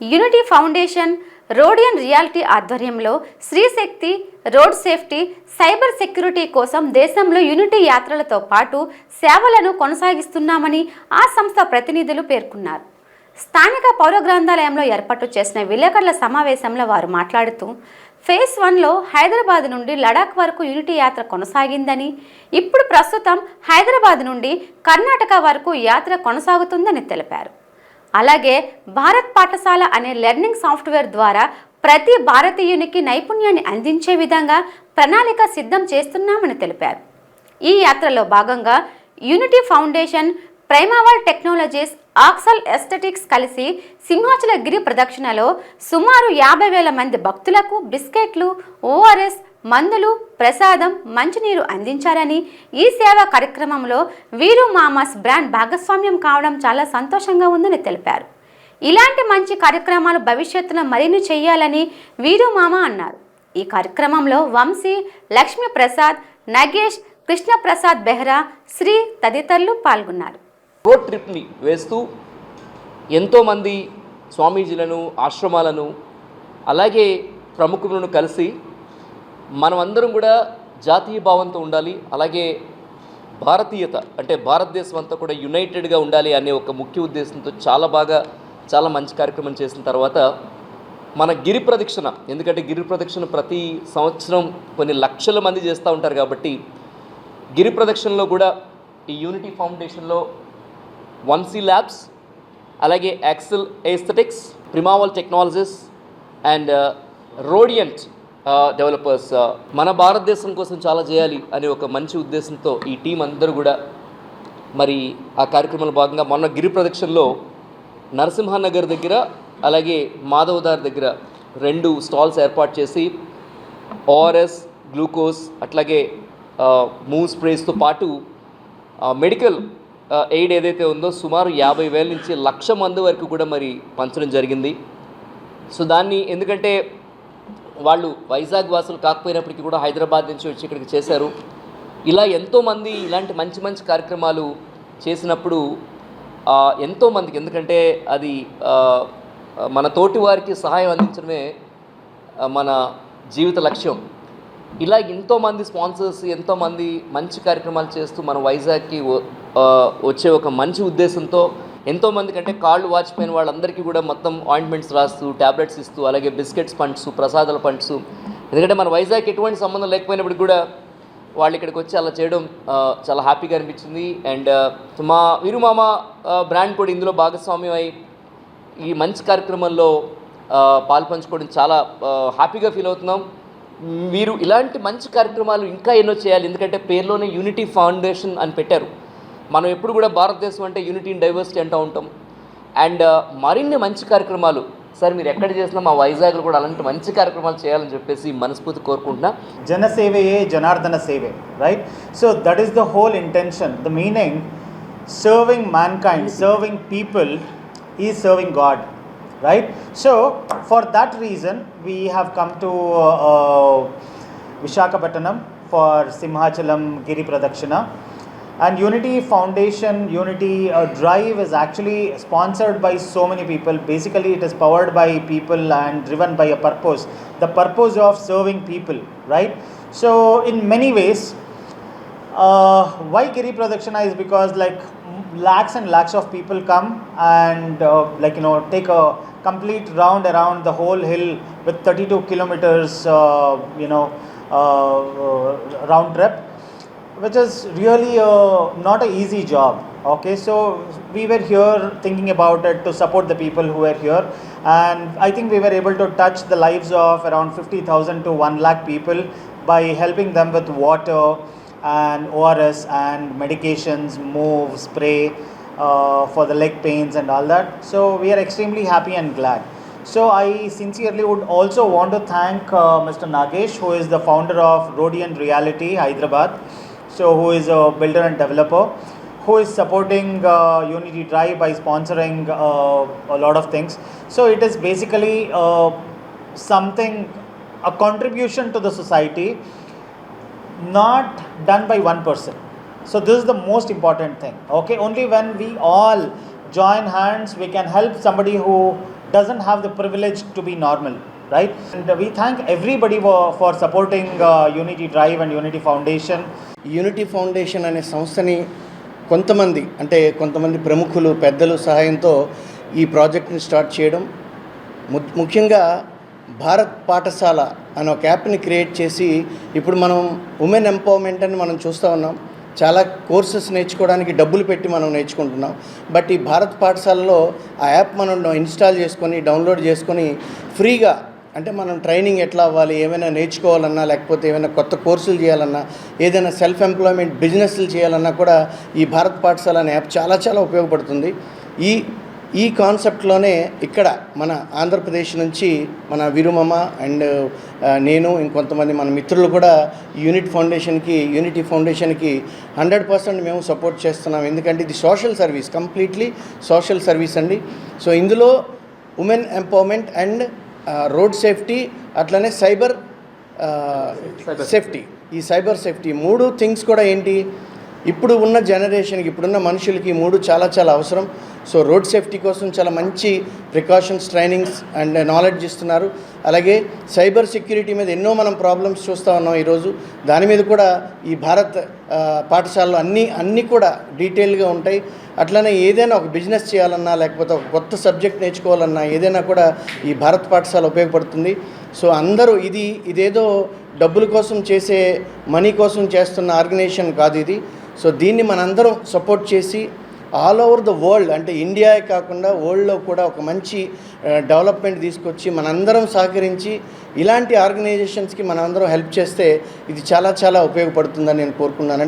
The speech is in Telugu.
యూనిటీ ఫౌండేషన్ రోడియన్ రియాలిటీ ఆధ్వర్యంలో Srishakti road safety cyber security కోసం దేశంలో యూనిటీ యాత్రలతో పాటు సేవలను కొనసాగిస్తున్నామని ఆ సంస్థ ప్రతినిధులు పేర్కొన్నారు. స్థానిక పౌర గ్రంథాలయంలో ఏర్పాటు చేసిన విలేకరుల సమావేశంలో వారు మాట్లాడుతూ ఫేజ్ వన్లో హైదరాబాద్ నుండి లడాక్ వరకు యూనిటీ యాత్ర కొనసాగిందని ఇప్పుడు ప్రస్తుతం హైదరాబాద్ నుండి కర్ణాటక వరకు యాత్ర కొనసాగుతుందని తెలిపారు. అలాగే భారత్ పాఠశాల అనే లెర్నింగ్ సాఫ్ట్వేర్ ద్వారా ప్రతి భారతీయునికి నైపుణ్యాన్ని అందించే విధంగా ప్రణాళిక సిద్ధం చేస్తున్నామని తెలిపారు. ఈ యాత్రలో భాగంగా Unity Foundation Primeval Technologies Accel Aesthetics కలిసి సింహాచల గిరి ప్రదక్షిణలో సుమారు యాభై వేల మంది భక్తులకు బిస్కెట్లు ఓఆర్ఎస్ మందులు ప్రసాదం మంచినీరు అందించారని ఈ సేవా కార్యక్రమంలో వీరు మామాస్ బ్రాండ్ భాగస్వామ్యం కావడం చాలా సంతోషంగా ఉందని తెలిపారు. ఇలాంటి మంచి కార్యక్రమాలు భవిష్యత్తులో మరిన్ని చేయాలని వీరు మామ అన్నారు. ఈ కార్యక్రమంలో వంశీ లక్ష్మీ ప్రసాద్ నగేష్ కృష్ణప్రసాద్ బెహ్రా శ్రీ తదితరులు పాల్గొన్నారు. రోడ్ ట్రిప్ని వేస్తూ ఎంతోమంది స్వామీజీలను ఆశ్రమాలను అలాగే ప్రముఖులను కలిసి మనం అందరం కూడా జాతీయ భావంతో ఉండాలి అలాగే భారతీయత అంటే భారతదేశం అంతా కూడా యునైటెడ్గా ఉండాలి అనే ఒక ముఖ్య ఉద్దేశంతో చాలా బాగా చాలా మంచి కార్యక్రమం చేసిన తర్వాత మన గిరి ప్రదక్షిణ ఎందుకంటే గిరి ప్రదక్షిణ ప్రతి సంవత్సరం కొన్ని లక్షల మంది చేస్తూ ఉంటారు కాబట్టి గిరి ప్రదక్షిణలో కూడా ఈ యూనిటీ ఫౌండేషన్లో వన్ సి ల్యాబ్స్ అలాగే Accel Aesthetics Primeval Technologies and Radiant Developers మన భారతదేశం కోసం చాలా చేయాలి అనే ఒక మంచి ఉద్దేశంతో ఈ టీం అందరూ కూడా మరి ఆ కార్యక్రమంలో భాగంగా మొన్న గిరి ప్రదక్షిణలో నరసింహానగర్ దగ్గర అలాగే మాధవదార్ దగ్గర రెండు స్టాల్స్ ఏర్పాటు చేసి ఓఆర్ఎస్ గ్లూకోజ్ అట్లాగే మూవ్ స్ప్రేస్తో పాటు మెడికల్ ఎయిడ్ ఏదైతే ఉందో సుమారు యాభై వేల నుంచి లక్ష మంది వరకు కూడా మరి పంచడం జరిగింది. సో దాన్ని ఎందుకంటే వాళ్ళు వైజాగ్ వాసులు కాకపోయినప్పటికీ కూడా హైదరాబాద్ నుంచి వచ్చి ఇక్కడికి చేశారు. ఇలా ఎంతోమంది ఇలాంటి మంచి మంచి కార్యక్రమాలు చేసినప్పుడు ఎంతోమందికి ఎందుకంటే అది మన తోటి వారికి సహాయం అందించడమే మన జీవిత లక్ష్యం. ఇలా ఎంతోమంది స్పాన్సర్స్ ఎంతోమంది మంచి కార్యక్రమాలు చేస్తూ మన వైజాగ్కి వచ్చే ఒక మంచి ఉద్దేశంతో ఎంతోమంది కంటే కాళ్ళు వాచిపోయిన వాళ్ళందరికీ కూడా మొత్తం ఆయింట్మెంట్స్ రాస్తూ ట్యాబ్లెట్స్ ఇస్తూ అలాగే బిస్కెట్స్ పండ్స్ ప్రసాదాల పండ్స్ ఎందుకంటే మన వైజాగ్ ఎటువంటి సంబంధం లేకపోయినప్పుడు కూడా వాళ్ళు ఇక్కడికి వచ్చి అలా చేయడం చాలా హ్యాపీగా అనిపించింది. అండ్ మా వీరుమామ బ్రాండ్ కూడా ఇందులో భాగస్వామ్యం అయి ఈ మంచి కార్యక్రమంలో పాల్పంచుకోవడం చాలా హ్యాపీగా ఫీల్ అవుతున్నాం. మీరు ఇలాంటి మంచి కార్యక్రమాలు ఇంకా ఎన్నో చేయాలి. ఎందుకంటే పేరులోనే యూనిటీ ఫౌండేషన్ అని పెట్టారు. మనం ఎప్పుడు కూడా భారతదేశం అంటే యూనిటీ అండ్ డైవర్సిటీ అంటూ ఉంటాం. అండ్ uh, మరిన్ని మంచి కార్యక్రమాలు సార్ మీరు ఎక్కడ చేసినా మా వైజాగ్లో కూడా అలాంటి మంచి కార్యక్రమాలు చేయాలని చెప్పేసి మనస్ఫూర్తి కోరుకుంటున్నా. జనసేవయే జనార్దన సేవే right so that is the whole intention the meaning serving mankind serving people is serving God right so for that reason we have come to Visakhapatnam for Simhachalam Giri pradakshina And Unity Foundation, Unity uh, Drive is actually sponsored by so many people. Basically, it is powered by people and driven by a purpose. The purpose of serving people, right? So, in many ways, uh, why Giri Pradakshina is because like lakhs and lakhs of people come and uh, like you know take a complete round around the whole hill with 32 kilometers, uh, you know, uh, uh, round trip which is really uh, not an easy job okay? So we were here thinking about it to support the people who were here. And i think we were able to touch the lives of around 50000 to 1 lakh people by helping them with water and ors and medications move spray uh, for the leg pains and all that. So we are extremely happy and glad. So I sincerely would also want to thank uh, Mr. Nagesh, who is the founder of Rodian Reality Hyderabad, so who is a builder and developer, who is supporting uh, Unity Drive by sponsoring uh, a lot of things. So it is basically uh, something, a contribution to the society, not done by one person. So this is the most important thing. Okay, only when we all join hands, we can help somebody who doesn't have the privilege to be normal, right? And we thank everybody for, supporting uh, Unity Drive and Unity Foundation. Unity Foundation అనే సంస్థని కొంతమంది అంటే కొంతమంది ప్రముఖులు పెద్దలు సహాయంతో ఈ ప్రాజెక్ట్ని స్టార్ట్ చేయడం. ము- ముఖ్యంగా భారత్ పాఠశాల అనే ఒక యాప్ని క్రియేట్ చేసి ఇప్పుడు మనం ఉమెన్ ఎంపవర్మెంట్ అని మనం చూస్తూ ఉన్నాం. చాలా కోర్సెస్ నేర్చుకోవడానికి డబ్బులు పెట్టి మనం నేర్చుకుంటున్నాం. బట్ ఈ భారత్ పాఠశాలలో ఆ యాప్ మనం ఇన్స్టాల్ చేసుకొని డౌన్లోడ్ చేసుకొని ఫ్రీగా అంటే మనం ట్రైనింగ్ ఎట్లా అవ్వాలి ఏమైనా నేర్చుకోవాలన్నా లేకపోతే ఏమైనా కొత్త కోర్సులు చేయాలన్నా ఏదైనా సెల్ఫ్ ఎంప్లాయ్మెంట్ బిజినెస్లు చేయాలన్నా కూడా ఈ భారత్ పాఠశాల అనే యాప్ చాలా చాలా ఉపయోగపడుతుంది. ఈ ఈ కాన్సెప్ట్లోనే ఇక్కడ మన ఆంధ్రప్రదేశ్ నుంచి మన విరుమమ్మ అండ్ నేను ఇంకొంతమంది మన మిత్రులు కూడా ఈ యూనిట్ ఫౌండేషన్కి యూనిటీ ఫౌండేషన్కి హండ్రెడ్ పర్సెంట్ మేము సపోర్ట్ చేస్తున్నాం. ఎందుకంటే ఇది social service completely social service అండి. సో ఇందులో women empowerment and road safety అట్లనే సైబర్ సేఫ్టీ. ఈ సైబర్ సేఫ్టీ. మూడు థింగ్స్ కూడా ఏంటి? ఇప్పుడు ఉన్న జనరేషన్కి ఇప్పుడున్న మనుషులకి మూడు చాలా చాలా అవసరం. సో రోడ్ సేఫ్టీ కోసం చాలా మంచి ప్రికాషన్స్ ట్రైనింగ్స్ అండ్ నాలెడ్జ్ ఇస్తున్నారు. అలాగే సైబర్ సెక్యూరిటీ మీద ఎన్నో మనం ప్రాబ్లమ్స్ చూస్తూ ఉన్నాం ఈరోజు దాని మీద కూడా ఈ భారత్ పాఠశాలలో అన్నీ అన్నీ కూడా డీటెయిల్గా ఉంటాయి. అట్లనే ఏదైనా ఒక బిజినెస్ చేయాలన్నా లేకపోతే ఒక కొత్త సబ్జెక్ట్ నేర్చుకోవాలన్నా ఏదైనా కూడా ఈ భారత్ పాఠశాల ఉపయోగపడుతుంది. సో అందరూ ఇది ఇదేదో డబ్బుల కోసం చేసే మనీ కోసం చేస్తున్న ఆర్గనైజేషన్ కాదు ఇది. సో దీన్ని మనందరం సపోర్ట్ చేసి ఆల్ ఓవర్ ద వరల్డ్ అంటే ఇండియాయే కాకుండా వరల్డ్లో కూడా ఒక మంచి డెవలప్మెంట్ తీసుకొచ్చి మనందరం సహకరించి ఇలాంటి ఆర్గనైజేషన్స్కి మనందరం హెల్ప్ చేస్తే ఇది చాలా చాలా ఉపయోగపడుతుందని నేను కోరుకున్నాను